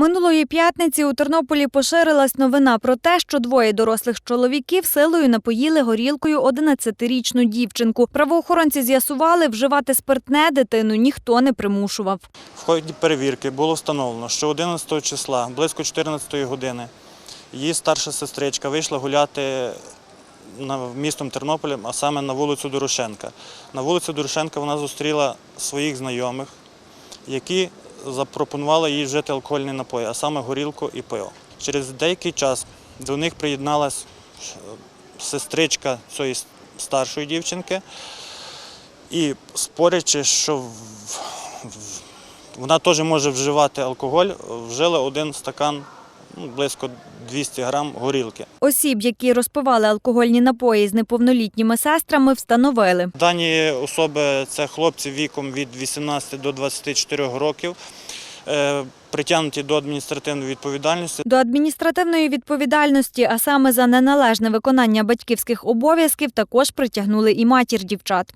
Минулої п'ятниці у Тернополі поширилась новина про те, що двоє дорослих чоловіків силою напоїли горілкою 11-річну дівчинку. Правоохоронці з'ясували, вживати спиртне дитину ніхто не примушував. В ході перевірки було встановлено, що 11 числа, близько 14 години, її старша сестричка вийшла гуляти містом Тернополем, а саме на вулицю Дорошенка. На вулиці Дорошенка вона зустріла своїх знайомих, які запропонували їй вжити алкогольні напої, а саме горілку і пиво. Через деякий час до них приєдналась е, сестричка цієї старшої дівчинки. І спорячи, що вона теж може вживати алкоголь, вжили один стакан, близько 200 грам горілки. Осіб, які розпивали алкогольні напої з неповнолітніми сестрами, встановили. Дані особи це хлопці віком від 18 до 24 років, е, притягнуті до адміністративної відповідальності. До адміністративної відповідальності, а саме за неналежне виконання батьківських обов'язків, також притягнули і матір дівчат.